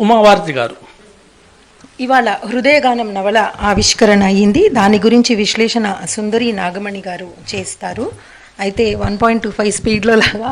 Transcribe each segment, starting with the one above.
ఉమావార్తి గారు. ఇవాళ హృదయగానం నవల ఆవిష్కరణ అయ్యింది. దాని గురించి విశ్లేషణ సుందరి నాగమణి గారు చేస్తారు. అయితే వన్ పాయింట్ టూ ఫైవ్ స్పీడ్లో లాగా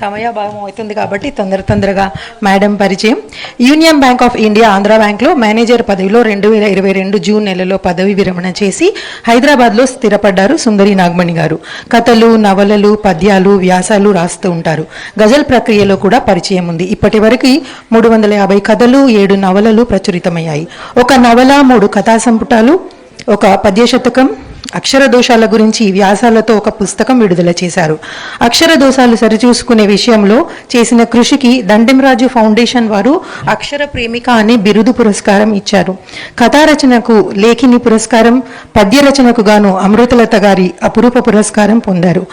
సమయాభావం అవుతుంది కాబట్టి తొందర తొందరగా మేడం పరిచయం. Union Bank of India Andhra బ్యాంక్లో మేనేజర్ పదవిలో రెండు వేల ఇరవై రెండు జూన్ నెలలో పదవి విరమణ చేసి హైదరాబాద్లో స్థిరపడ్డారు సుందరి నాగమణి గారు. కథలు నవలలు పద్యాలు వ్యాసాలు రాస్తూ ఉంటారు. గజల్ ప్రక్రియలో కూడా పరిచయం ఉంది. ఇప్పటి వరకు మూడు వందల యాభై కథలు ఏడు నవలలు ప్రచురితమయ్యాయి. ఒక నవల మూడు కథా సంపుటాలు ఒక పద్య శతకం అక్షర దోషాల గురించి వ్యాసాలతో ఒక పుస్తకం విడుదల చేశారు. అక్షర దోషాలు సరిచూసుకునే విషయంలో చేసిన కృషికి దండెంరాజు ఫౌండేషన్ వారు అక్షర ప్రేమిక అనే బిరుదు పురస్కారం ఇచ్చారు. కథా రచనకు లేఖిని పురస్కారం పద్య రచనకు గాను అమృతలత గారి అపురూప పురస్కారం పొందారు.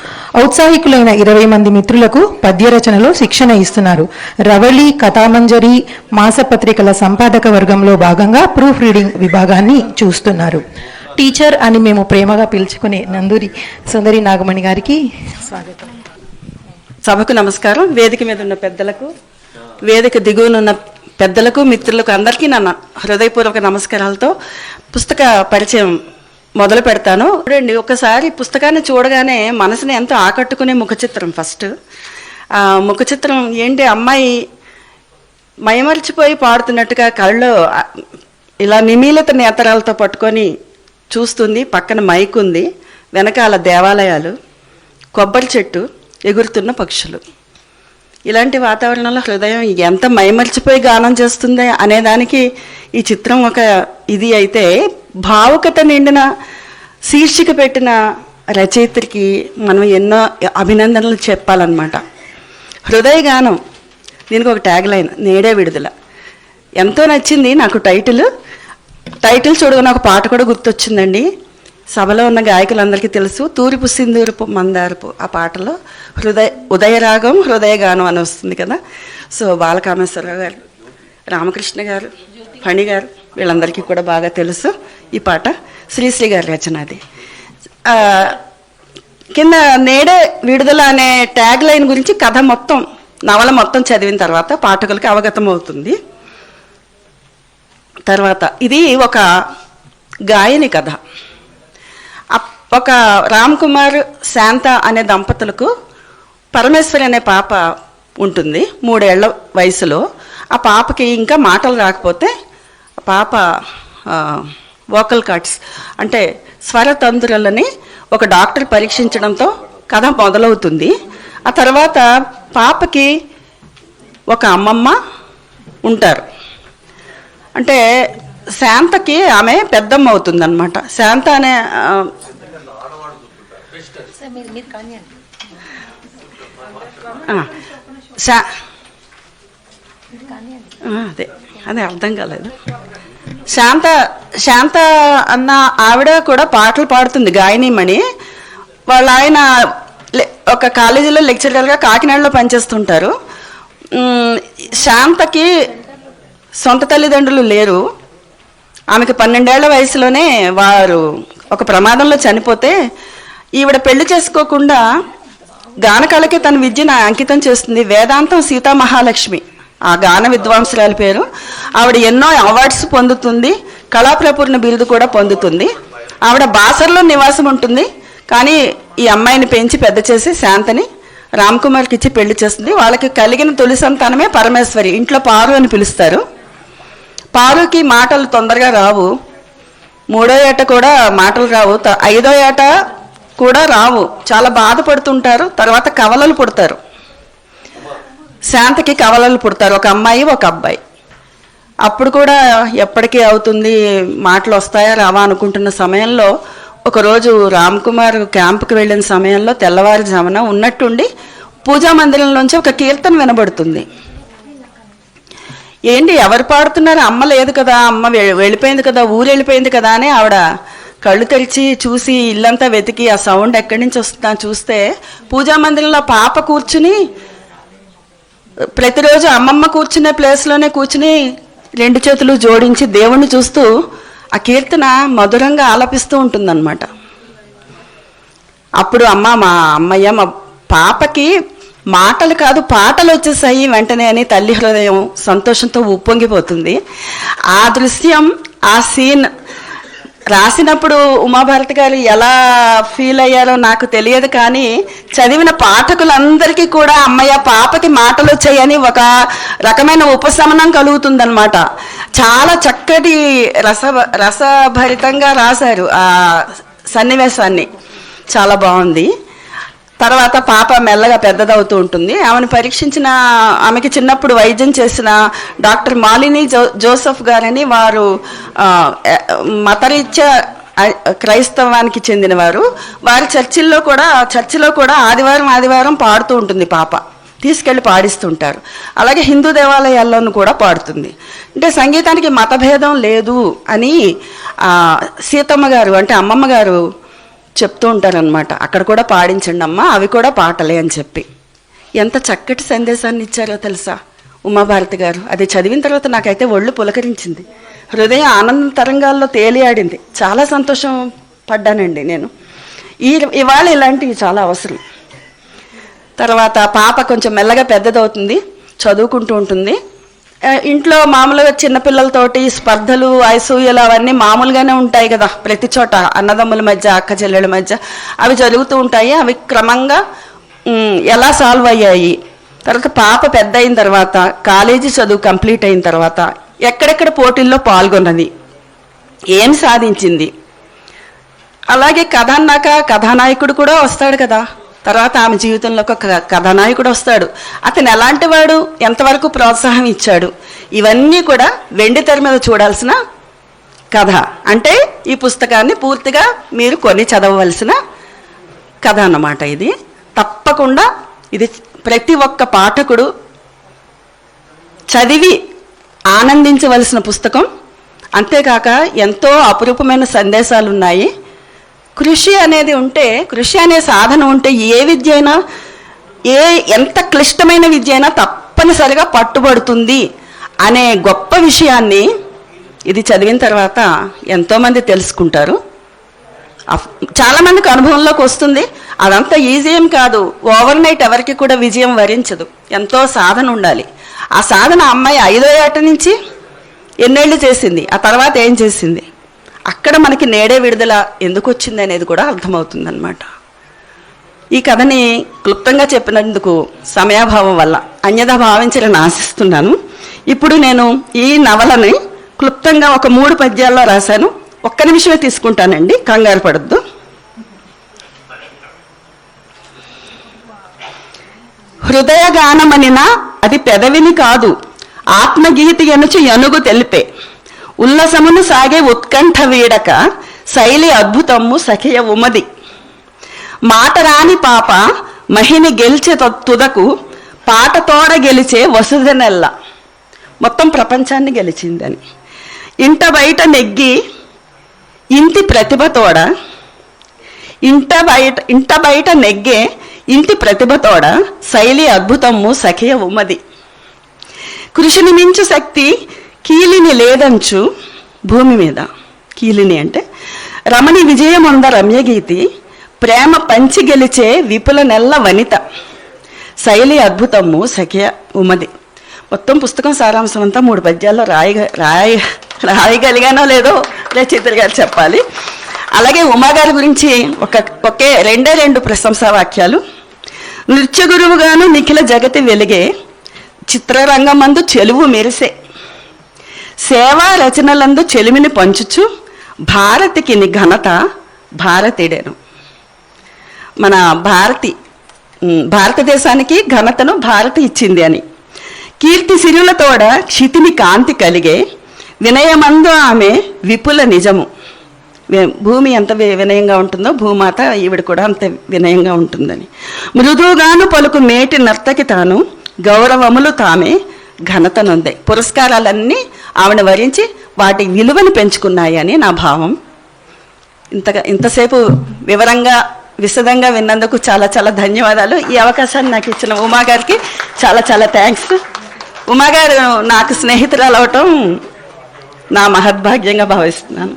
ఔత్సాహికులైన ఇరవై మంది మిత్రులకు పద్య రచనలో శిక్షణ ఇస్తున్నారు. రవళి కథామంజరి మాసపత్రికల సంపాదక వర్గంలో భాగంగా ప్రూఫ్ రీడింగ్ విభాగాన్ని చూస్తున్నారు. టీచర్ అని మేము ప్రేమగా పిలుచుకునే నందూరి సుందరి నాగమణి గారికి స్వాగతం. సభకు నమస్కారం. వేదిక మీద ఉన్న పెద్దలకు వేదిక దిగువనున్న పెద్దలకు మిత్రులకు అందరికీ నా హృదయపూర్వక నమస్కారాలతో పుస్తక పరిచయం మొదలు పెడతాను. చూడండి ఒకసారి పుస్తకాన్ని చూడగానే మనసుని ఎంతో ఆకట్టుకునే ముఖ చిత్రం ఫస్ట్. ఆ ముఖ చిత్రం ఏంటి? అమ్మాయి మయమర్చిపోయి పాడుతున్నట్టుగా కళ్ళలో ఇలా నిమీలిత నేతరాలతో పట్టుకొని చూస్తుంది పక్కన మైక్ ఉంది వెనకాల దేవాలయాలు కొబ్బరి చెట్టు ఎగురుతున్న పక్షులు. ఇలాంటి వాతావరణంలో హృదయం ఎంత మైమరిచిపోయి గానం చేస్తుంది అనేదానికి ఈ చిత్రం ఒక ఇది అయితే. భావుకత నిండిన శీర్షిక పెట్టిన రచయిత్రికి మనం ఎన్నో అభినందనలు చెప్పాలన్నమాట. హృదయ గానం దీనికి ఒక ట్యాగ్ లైన్ నేడే విడుదల. ఎంతో నచ్చింది నాకు టైటిల్. టైటిల్ చూడగా ఒక పాట కూడా గుర్తొచ్చిందండి. సభలో ఉన్న గాయకులందరికీ తెలుసు. తూరిపు సింధూరపు మందారపు ఆ పాటలో హృదయ ఉదయరాగం హృదయగానం అని వస్తుంది కదా. సో బాలకామేశ్వరరావు గారు రామకృష్ణ గారు ఫణి గారు వీళ్ళందరికీ కూడా బాగా తెలుసు ఈ పాట. శ్రీశ్రీ గారి రచన అది. కింద నేడే విడుదల అనే ట్యాగ్ లైన్ గురించి కథ మొత్తం నవల మొత్తం చదివిన తర్వాత పాఠకులకి అవగతం అవుతుంది తర్వాత ఇది ఒక గాయని కథ. ఒక రామ్ కుమార్ శాంత అనే దంపతులకు పరమేశ్వరి అనే పాప ఉంటుంది మూడేళ్ళ వయసులో. ఆ పాపకి ఇంకా మాటలు రాకపోతే పాప వోకల్ కార్డ్స్ అంటే స్వరతంతురులని ఒక డాక్టర్ పరీక్షించడంతో కథ మొదలవుతుంది. ఆ తర్వాత పాపకి ఒక అమ్మమ్మ ఉంటారు. అంటే శాంతకి ఆమె పెద్దమ్మ అవుతుంది అనమాట శాంత అనే అదే అదే అర్థం కాలేదు. శాంత శాంత అన్న ఆవిడ కూడా పాటలు పాడుతుంది గాయనీమణి. వాళ్ళ ఆయన ఒక కాలేజీలో లెక్చరర్గా కాకినాడలో పనిచేస్తుంటారు. శాంతకి సొంత తల్లిదండ్రులు లేరు. ఆమెకు పన్నెండేళ్ళ వయసులోనే వారు ఒక ప్రమాదంలో చనిపోతే ఈవిడ పెళ్ళి చేసుకోకుండా గానకళకి తన విద్యను అంకితం చేస్తుంది. వేదాంతం సీతా మహాలక్ష్మి ఆ గాన విద్వాంసురాలి పేరు. ఆవిడ ఎన్నో అవార్డ్స్ పొందుతుంది. కళాప్రపూర్ణ బిరుదు కూడా పొందుతుంది. ఆవిడ బాసర్లో నివాసం ఉంటుంది. కానీ ఈ అమ్మాయిని పెంచి పెద్ద చేసి శాంతని రామ్ కుమార్కి ఇచ్చి పెళ్ళి చేస్తుంది. వాళ్ళకి కలిగిన తొలి సంతానమే పరమేశ్వరి. ఇంట్లో పారు అని పిలుస్తారు. పారుకి మాటలు తొందరగా రావు. మూడో ఏట కూడా మాటలు రావు. త- ఐదో ఏట కూడా రావు. చాలా బాధపడుతుంటారు. తర్వాత కవలలు పుడతారు. శాంతకి కవలలు పుడతారు. ఒక అమ్మాయి ఒక అబ్బాయి. అప్పుడు కూడా ఎప్పటికీ అవుతుంది మాటలు వస్తాయా రావా అనుకుంటున్న సమయంలో ఒకరోజు రామ్ కుమార్ క్యాంప్కి వెళ్ళిన సమయంలో తెల్లవారుజామున ఉన్నట్టుండి పూజా మందిరంలోంచి ఒక కీర్తన వినబడుతుంది. ఏంటి ఎవరు పాడుతున్నారు? అమ్మ లేదు కదా అమ్మ వెళ్ళిపోయింది కదా ఊరు వెళ్ళిపోయింది కదా అని ఆవిడ కళ్ళు తెరిచి చూసి ఇల్లంతా వెతికి ఆ సౌండ్ ఎక్కడి నుంచి వస్తుందా చూస్తే పూజా మందిరంలో పాప కూర్చుని ప్రతిరోజు అమ్మమ్మ కూర్చునే ప్లేస్లోనే కూర్చుని రెండు చేతులు జోడించి దేవుణ్ణి చూస్తూ ఆ కీర్తన మధురంగా ఆలపిస్తూ ఉంటుందన్నమాట. అప్పుడు అమ్మ మా అమ్మయ్య మా పాపకి మాటలు కాదు పాటలు వచ్చేసాయి వెంటనే అని తల్లి హృదయం సంతోషంతో ఉప్పొంగిపోతుంది. ఆ దృశ్యం ఆ సీన్ రాసినప్పుడు ఉమాభారతి గారు ఎలా ఫీల్ అయ్యారో నాకు తెలియదు కానీ చదివిన పాఠకులందరికీ కూడా అమ్మయ్య పాపకి మాటలు వచ్చాయని ఒక రకమైన ఉపశమనం కలుగుతుందనమాట చాలా చక్కటి రస రసభరితంగా రాశారు ఆ సన్నివేశాన్ని. చాలా బాగుంది. తర్వాత పాప మెల్లగా పెద్దదవుతూ ఉంటుంది. ఆమెను పరీక్షించిన ఆమెకి చిన్నప్పుడు వైద్యం చేసిన డాక్టర్ మాలిని జో జోసఫ్ గారని వారు ఆ, మతరీత్యా క్రైస్తవానికి చెందినవారు. వారి చర్చిల్లో కూడా చర్చిలో కూడా ఆదివారం ఆదివారం పాడుతూ ఉంటుంది పాప. తీసుకెళ్ళి పాడిస్తుంటారు. అలాగే హిందూ దేవాలయాల్లోనూ కూడా పాడుతుంది. అంటే సంగీతానికి మతభేదం లేదు అని సీతమ్మ గారు అంటే అమ్మమ్మ గారు చెప్తూ ఉంటారనమాట అక్కడ కూడా పాడించండి అమ్మా అవి కూడా పాటలే అని చెప్పి. ఎంత చక్కటి సందేశాన్ని ఇచ్చారో తెలుసా? ఉమాభారతి గారు అది చదివిన తర్వాత నాకైతే ఒళ్ళు పులకరించింది. హృదయం ఆనంద తరంగాల్లో తేలియాడింది. చాలా సంతోషం పడ్డానండి నేను. ఈ ఇవాళ ఇలాంటివి చాలా అవసరం. తర్వాత పాప కొంచెం మెల్లగా పెద్దదవుతుంది చదువుకుంటూ ఉంటుంది. ఇంట్లో మామూలుగా చిన్నపిల్లలతోటి స్పర్ధలు ఐసూయలు అవన్నీ మామూలుగానే ఉంటాయి కదా ప్రతి చోట అన్నదమ్ముల మధ్య అక్క చెల్లెల మధ్య. అవి జరుగుతూ ఉంటాయి. అవి క్రమంగా ఎలా సాల్వ్ అయ్యాయి? తర్వాత పాప పెద్ద అయిన తర్వాత కాలేజీ చదువు కంప్లీట్ అయిన తర్వాత ఎక్కడెక్కడ పోటీల్లో పాల్గొన్నది? ఏం సాధించింది? అలాగే కథాన్నాక కథానాయకుడు కూడా వస్తాడు కదా. తర్వాత ఆమె జీవితంలో ఒక క- కథానాయకుడు వస్తాడు. అతను ఎలాంటి వాడు? ఎంతవరకు ప్రోత్సాహం ఇచ్చాడు? ఇవన్నీ కూడా వెండి తెర మీద చూడాల్సిన కథ. అంటే ఈ పుస్తకాన్ని పూర్తిగా మీరు కొని చదవవలసిన కథ అన్నమాట ఇది. తప్పకుండా ఇది ప్రతి ఒక్క పాఠకుడు చదివి ఆనందించవలసిన పుస్తకం. అంతేకాక ఎంతో అపురూపమైన సందేశాలు ఉన్నాయి కృషి అనేది ఉంటే కృషి అనే సాధన ఉంటే ఏ విద్య అయినా ఏ ఎంత క్లిష్టమైన విద్య అయినా తప్పనిసరిగా పట్టుబడుతుంది అనే గొప్ప విషయాన్ని ఇది చదివిన తర్వాత ఎంతోమంది తెలుసుకుంటారు. అఫ్- అనుభవంలోకి వస్తుంది. అదంతా ఈజీ ఏం కాదు. ఓవర్ నైట్ ఎవరికి కూడా విజయం వరించదు. ఎంతో సాధన ఉండాలి. ఆ సాధన అమ్మాయి ఐదో ఏట నుంచి ఎన్నేళ్ళు చేసింది. ఆ తర్వాత ఏం చేసింది? అక్కడ మనకి నేడే విడుదల ఎందుకు వచ్చింది అనేది కూడా అర్థమవుతుందన్నమాట. ఈ కథని క్లుప్తంగా చెప్పినందుకు సమయాభావం వల్ల అన్యథా భావించాలని ఆశిస్తున్నాను. ఇప్పుడు నేను ఈ నవలని క్లుప్తంగా ఒక మూడు పద్యాల్లో రాశాను. ఒక్క నిమిషమే తీసుకుంటానండి కంగారు పడద్దు. హృదయగానమనినా అది పెదవిని కాదు ఆత్మగీతి ఎనుచు ఎనుగు తెలిపే. ఉల్లసమును సాగే ఉత్కంఠ వీడక శైలి అద్భుతము సఖియ ఉమది. మాట రాని పాప మహిని గెలిచే తొ- తుదకు పాటతోడ గెలిచే వసుధనెల్ల మొత్తం ప్రపంచాన్ని గెలిచిందని. ఇంట బయట నెగ్గి ఇంటి ప్రతిభతోడ ఇంట బయట ఇంట బయట నెగ్గే ఇంటి ప్రతిభతోడ శైలి అద్భుతము సఖియ ఉమది. కృషిని మించు శక్తి కీలిని లేదంచు భూమి మీద. కీలిని అంటే రమణి విజయముంద రమ్యగీతి ప్రేమ పంచి గెలిచే విపుల నెల్ల వనిత. శైలి అద్భుతము సఖ్య ఉమది. మొత్తం పుస్తకం సారాంశం అంతా మూడు పద్యాల్లో రాయ రాయ రాయగలిగానో లేదో రచయితలు గారు చెప్పాలి. అలాగే ఉమాగారి గురించి ఒక ఒకే రెండే రెండు ప్రశంసా వాక్యాలు. నృత్య గురువుగాను నిఖిల జగతి వెలిగే చిత్రరంగమందు చెలువు మెరిసే. సేవా రచనలందు చెలిమిని పంచుచు భారతికి ని ఘనత భారతీడేను మన భారతి భారతదేశానికి ఘనతను భారతి ఇచ్చింది అని. కీర్తి సిరులతోడ క్షితిని కాంతి కలిగే వినయమందు ఆమె విపుల నిజము. భూమి ఎంత వి- వినయంగా ఉంటుందో భూమాత ఈవిడ కూడా అంత వినయంగా ఉంటుందని. మృదువుగాను పలుకు మేటి నర్తకి తాను గౌరవములు తామే ఘనతనుంది పురస్కారాలన్నీ ఆవిడ వరించి వాటి విలువను పెంచుకున్నాయని నా భావం. ఇంతగా ఇంతసేపు వివరంగా విశదంగా విన్నందుకు చాలా చాలా ధన్యవాదాలు. ఈ అవకాశాన్ని నాకు ఇచ్చిన ఉమా గారికి చాలా చాలా థ్యాంక్స్ ఉమా గారు నాకు స్నేహితురాలు అవటం నా మహద్భాగ్యంగా భావిస్తున్నాను.